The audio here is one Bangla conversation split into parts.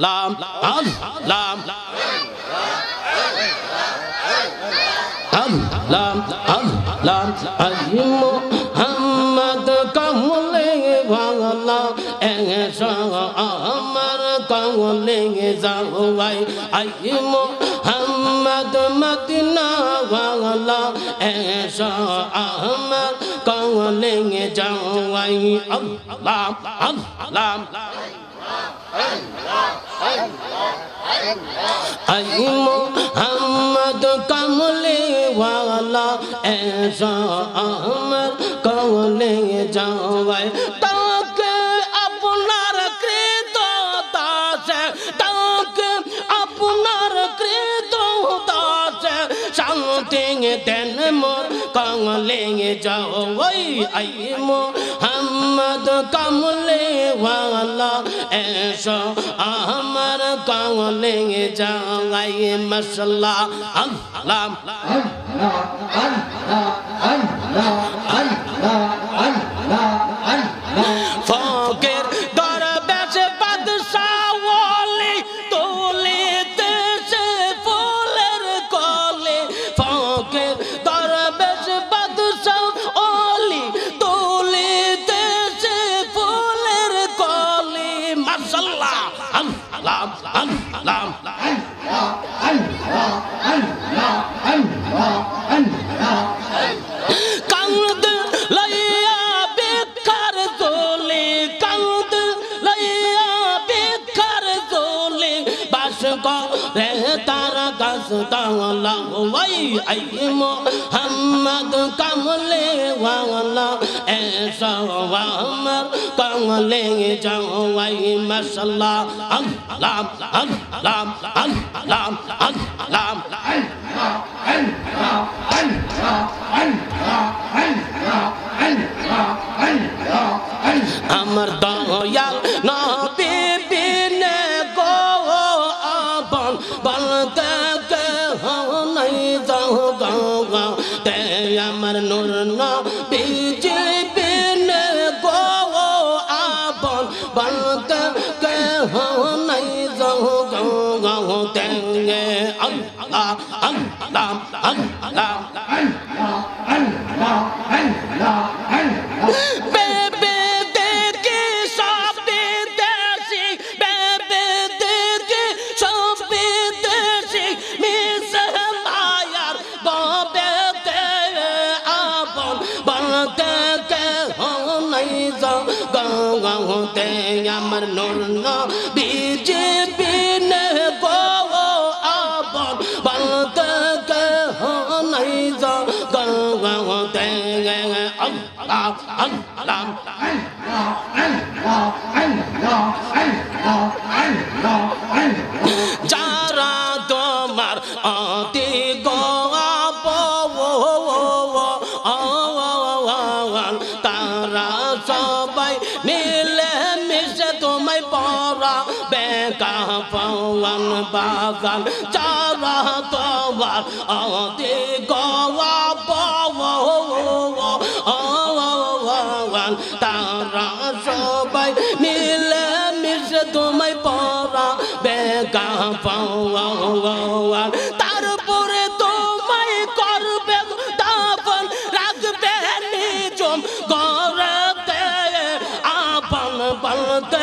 লাম লাম লাম। লাম আই মোহাম্মদ কামলে ভাঙলা এসা আমার কামলে যাওয়াই আই মোহাম্মদ মদিনা ভাঙলা এসা আমার কামলে যাওয়াই আল্লাহ আল্লাহ আই মোহাম্মদ কামলে ওয়ালা এসা আমার কমলে যাওয়ায় তাকে আপনার কৃত দাসে তাকে আপনার কৃত দাসে শান্তি দেন মোর কমলে যাওয়াই আই মোহাম্মদ কামলে ওয়ালা এসো আমার কমলে যাই মশলা আল্লাহ ফকের কান্দ লইয়া বেকার দোলে কান্দ লইয়া কামলে এসা আমার কামলে যাওয়াই মাশাল্লাহ। আল্লাহ আল্লাহ আল্লাহ আল্লাহ আমার দয়াল নবী বিনে গো আপন, বলতে কে নাই যাও গো, তে আমার নূর নবী বিনে গো আপন বন্ত কে নাই যাও গো তে আল্লাহ আল্লাহ আল্লাহ বেবে গাওতে আমার নূর বিজেপি নে গো আপন বলতে নাই আল্লাহ আল্লাহ যারা তোমার অতি বাগান যারা তোমার অতি গোয়াপ তারা সবাই মিলে মিশে তোমায় পড়া বেকা পাওয়ান। তারপরে তোমায় করবে দাপন রাখবে নিজম গরতে আপন বলতে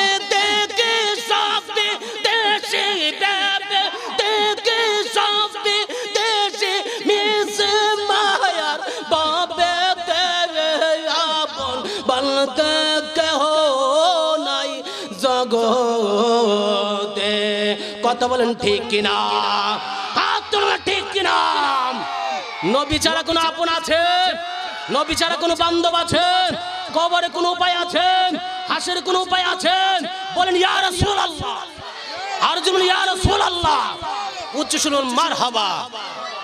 কথা বলেন ঠিক কিনা? হাত তুলবেন ঠিক কিনা? নবী ছাড়া কোনো আপন আছে? নবী ছাড়া কোনো বান্ধব আছে? কবরে কোনো উপায় আছে? হাসির কোনো উপায় আছে? বলেন, ইয়া রাসূলুল্লাহ। আর যেমন ইয়া রাসূলুল্লাহ। উচ্চ শুনুন মারহাবা